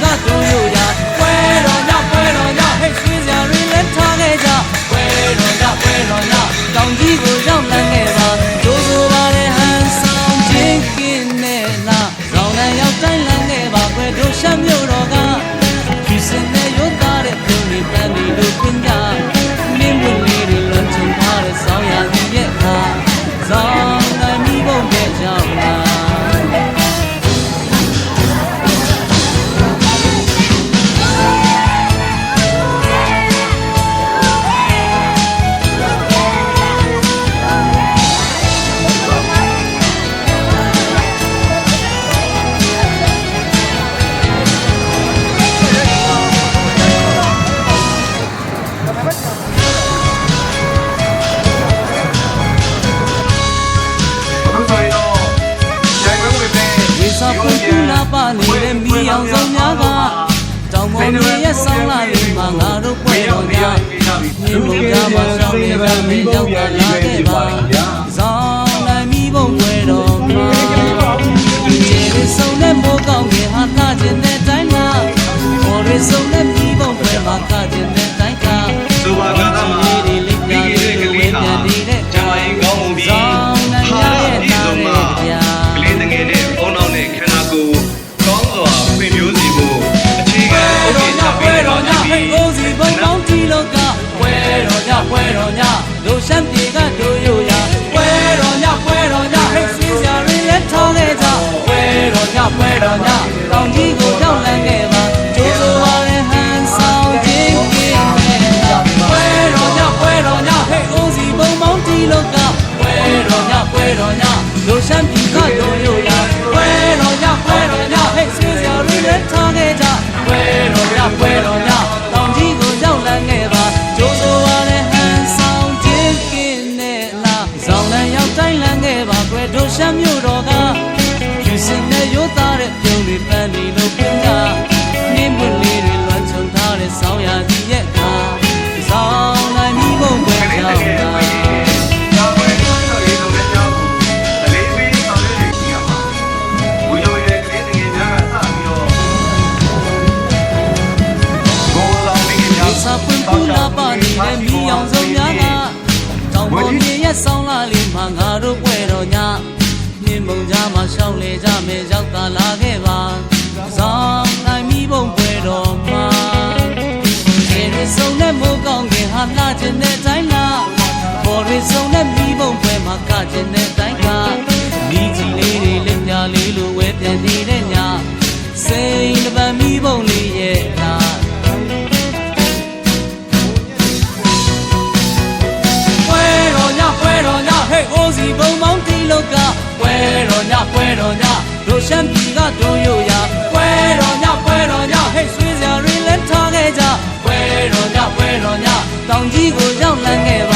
那所有的 တောင်စုံများကတောင်မောင်တွေရဲ့ဆောင်းလာရင်မှငါတို့ပွဲတော်များမြေမုံများမှာရှောင်းနေပါမိဘကလာခဲ့ပါဆောင်းလိုက်မိဘပွဲတော်မှာဒီရေစုံတဲ့မိုးကောင်းကဟာကားခြင်းတဲ့တိုင်းမှာပေါ်ရေစုံတဲ့မိဘပွဲမှာကားခြင်းတဲ့တိုင်းကဆိုပါက ပွဲတော်ညလိုရှမ်းပြည်ကတို့ရိုရာပွဲတော်ညပွဲတော်ညဟိတ်စင်းစရာရင်းလက်ထောင်းခဲ့ကြပွဲတော်ညပွဲတော်ညတောင်ကြီးကိုတောက်လန်းခဲ့ပါကျိုးစိုးပါတဲ့ဟန်ဆောင်ခြင်းကိမဲ့ပွဲတော်ညပွဲတော်ညဟိတ်ဦးစီပုံမောင်းတီလောကပွဲတော်ညပွဲတော်ညလိုရှမ်းပြည်ကတို့ရိုရာပွဲတော်ညပွဲတော်ညဟိတ်စင်းစရာရင်းလက်ထောင်းခဲ့ကြပွဲတော်ညပွဲတော်ည အိုးစီဘုံမောင်းတီလောက်ကပွဲတော်ညပွဲတော်ညတို့ရှမ်းပြည်ကတို့ရိုရာပွဲတော်ညပွဲတော်ညဟဲ့ဆွေးစရာရင်းလဲထားခဲ့ကြပွဲတော်ညပွဲတော်ညတောင်ကြီးကိုရောက်လန်းခဲ့ပါ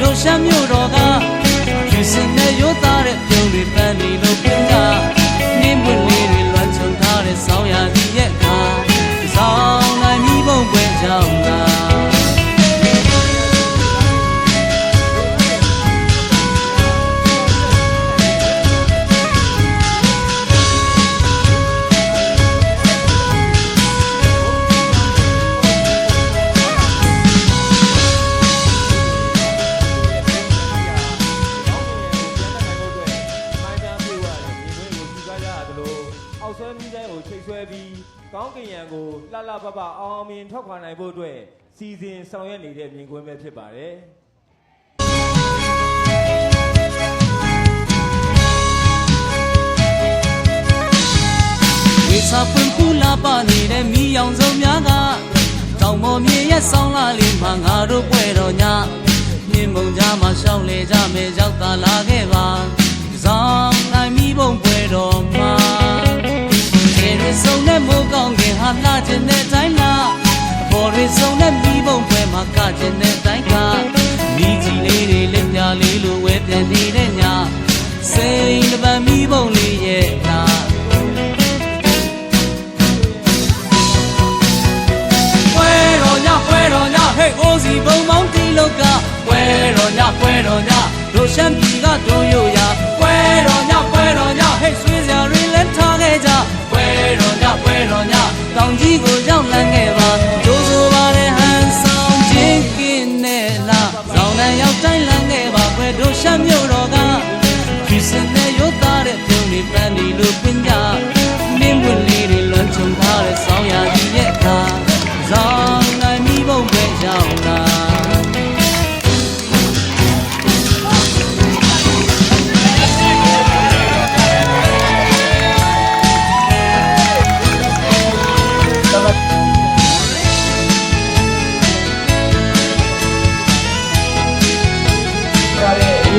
တို့ရှမ်းမြို့တော်ကယူစင်နဲ့ရိုးသားတဲ့ပြုံးတွေပ ပပအောင်အောင်မြင်ထောက်ခွာနိုင်ဖို့အတွက်စီစဉ်ဆောင်ရွက်နေတဲ့မြင်ကွင်းပဲဖြစ်ပါတယ်ဝေစာပွင့်ပူလာပါနေတဲ့မိအောင်စုံများကတောင်ပေါ်မြေရဲ့ဆောင်းလာလေးမှာငါတို့ပွဲတော်ညမြင်မုံကြားမှာရှောင်းလေကြမယ်ရောက်သာလာခဲ့ပါဇောင်းနိုင်မိဘုံပွဲတော်မှာခြေရ စုံနဲ့မိုးကောင်းခင်ဟာလာခြင်းတဲ့တိုင်းလားအပေါ်ရစုံနဲ့မိဘုံပွဲမှာကခြင်းတဲ့တိုင်းကမိကြီးလေးတွေလက်ပြလေးလိုဝဲပြန်နေတဲ့ညစိန်တပံမိဘုံလေးရဲ့နာပွဲတော်ညပွဲတော်ညဟဲ့အိုးစီဘုံမောင်းတီလောကပွဲတော်ညပွဲတော်ညတို့ရှမ်းပြည်ကတို့ရိုရ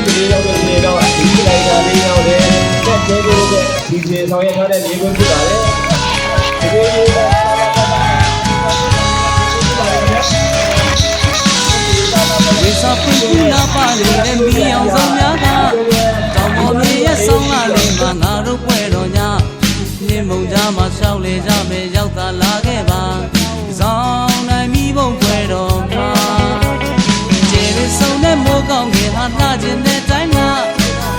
ဒါလည်းဒီကလေးရောက်တဲ့နေတော့ဒီလိုက်တာလေးရောက်တယ်တက်သေးသေးတဲ့ဒီကျေဆောင်ရွက်ထားတဲ့မြင်ကွင်းဖြစ်ပါတယ်ဒီလိုမျိုးပါဝေစာပွင့်ပူလာပါနေတဲ့မီအောင်စုံများကတောင်ပေါ်မြေရဲ့ဆောင်းလာလေးမှာငါတို့ပွဲတော်ညမြင်းမုံကြားမှာရှောက်လေကြမယ်ရောက်သာလာခဲ့ပါဇော ရစုံနဲ့မိုးကောင်းခင်ဟာလာခြင်းတဲ့တိုင်းမှာ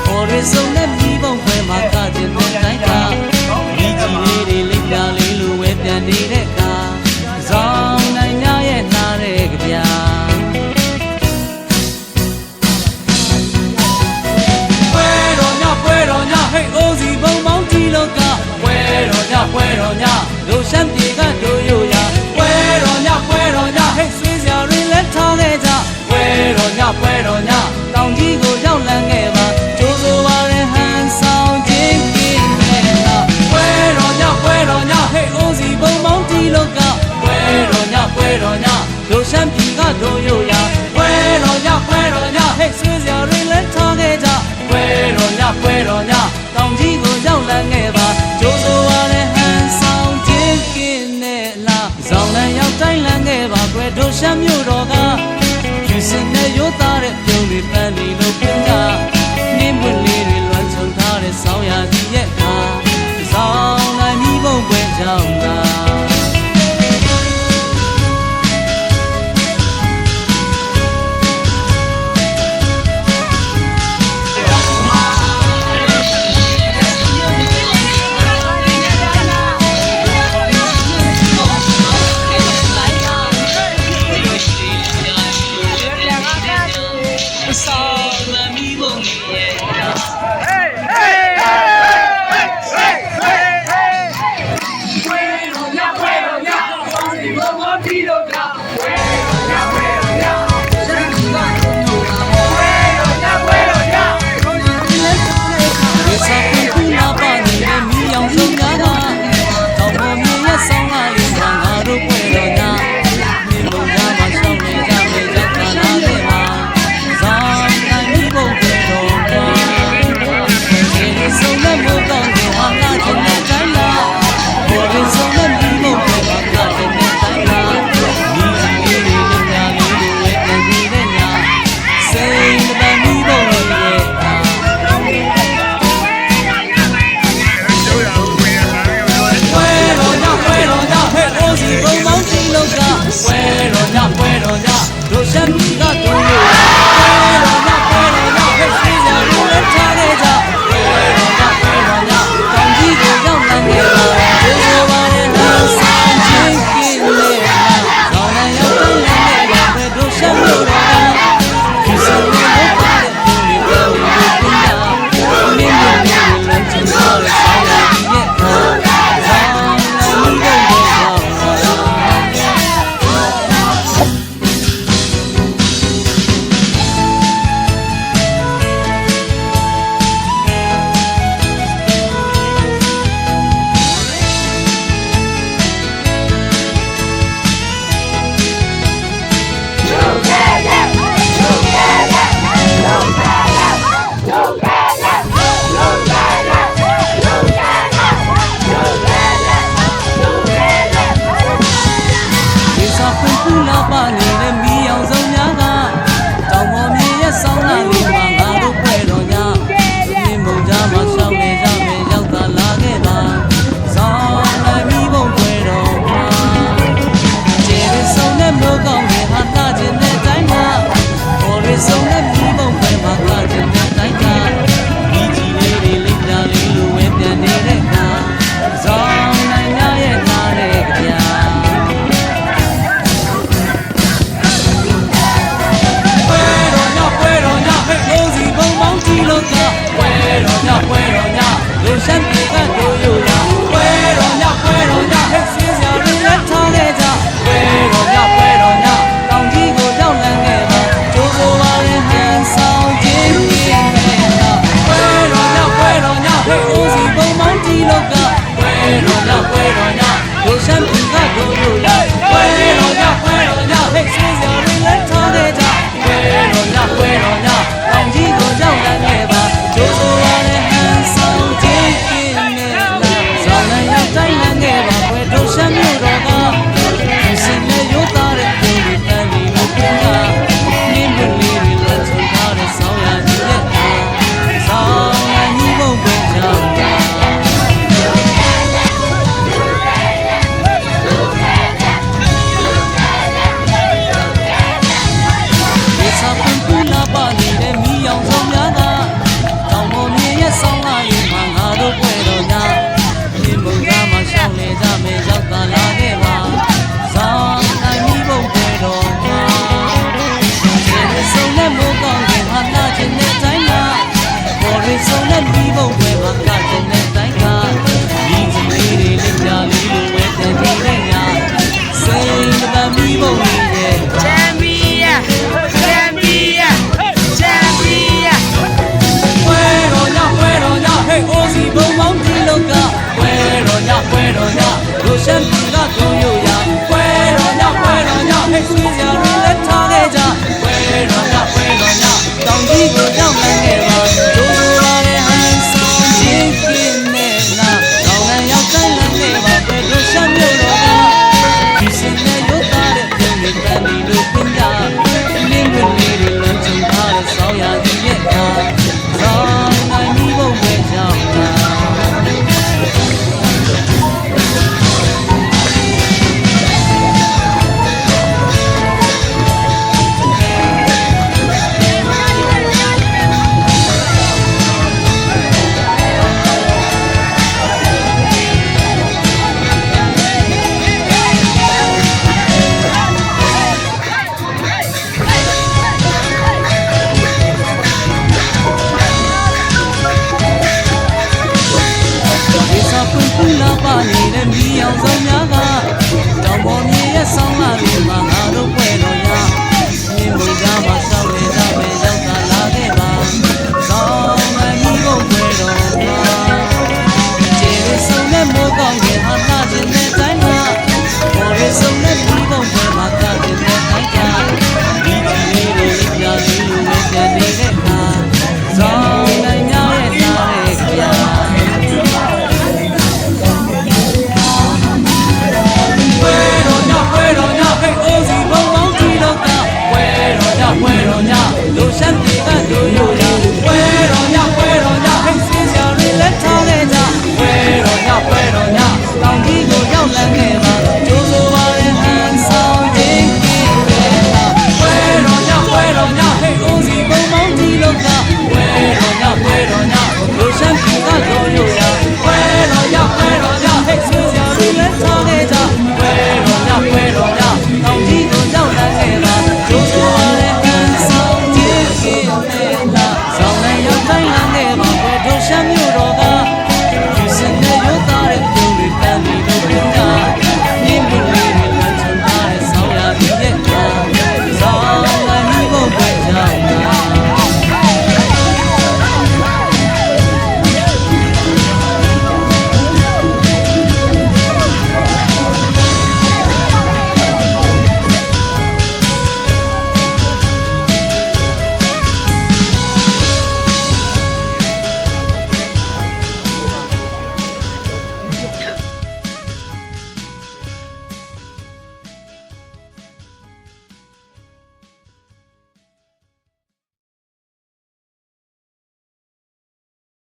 ပေါ်ရစုံနဲ့မိဘုံပွဲမှာကခြင်းတဲ့တိုင်းကမိကြီးလေးတွေလက်ပြလေးလိုဝဲပြန်နေတဲ့ တော်